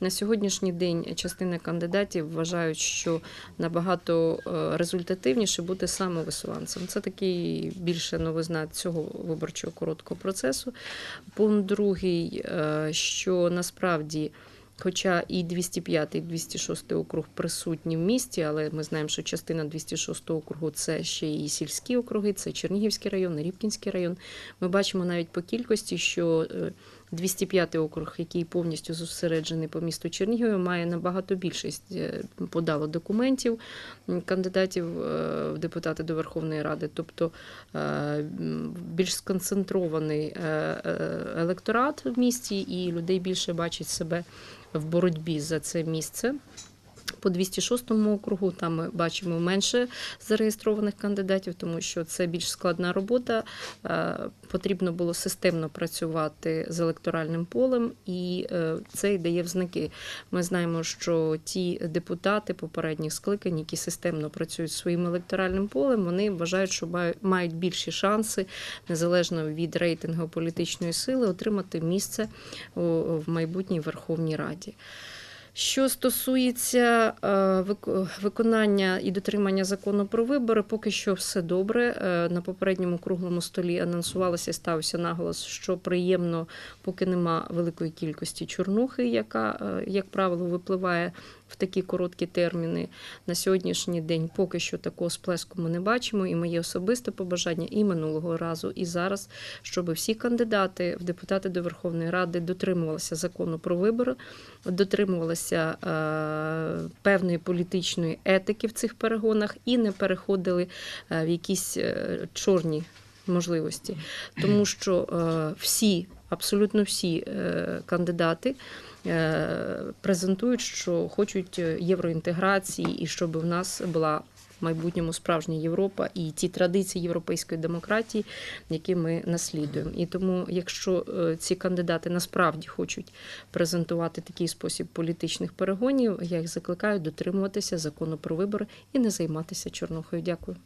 На сьогоднішній день частина кандидатів вважають, що набагато е, результативніше бути самовисуванцем. Це такий більше новизна цього виборчого короткого процесу. Пункт другий, е, що насправді. Хоча і 205, і 206 округ присутні в місті, але ми знаємо, що частина 206 округу це ще і сільські округи, це Чернігівський район, Рібкінський район. Ми бачимо навіть по кількості, що е, 205 округ, який повністю зосереджений по місту Чернігові, має набагато більшість е, подало документів кандидатів е, в депутати до Верховної Ради, тобто е, більш сконцентрований електорат в місті, і людей більше бачить себе в боротьбі за це місце. По 206 округу там ми бачимо менше зареєстрованих кандидатів, тому що це більш складна робота. Е, Потрібно було системно працювати з електоральним полем, і е, це й дає взнаки. Ми знаємо, що ті депутати попередніх скликань, які системно працюють своїм електоральним полем, вони вважають, що маю- мають більші шанси, незалежно від рейтингу політичної сили, отримати місце в майбутній Верховній Раді. Що стосується е, виконання і дотримання закону про вибори, поки що все добре. Е, На попередньому круглому столі анонсувалося і стався наголос, що приємно, поки нема великої кількості чорнухи, яка, е, як правило, випливає в такі короткі терміни. На сьогоднішній день поки що такого сплеску ми не бачимо. І моє особисте побажання і минулого разу, і зараз, щоб всі кандидати в депутати до Верховної Ради дотримувалися закону про вибори, дотримувалися е, певної політичної етики в цих перегонах і не переходили е, в якісь е, чорні можливості, тому що всі, абсолютно всі кандидати. Презентують, що хочуть євроінтеграції, і щоб в нас була майбутньому справжня Європа і ті традиції європейської демократії, які ми наслідуємо. І тому, якщо е, ці кандидати насправді хочуть презентувати такий спосіб політичних перегонів, я їх закликаю дотримуватися закону про вибори і не займатися чорнухою. Дякую.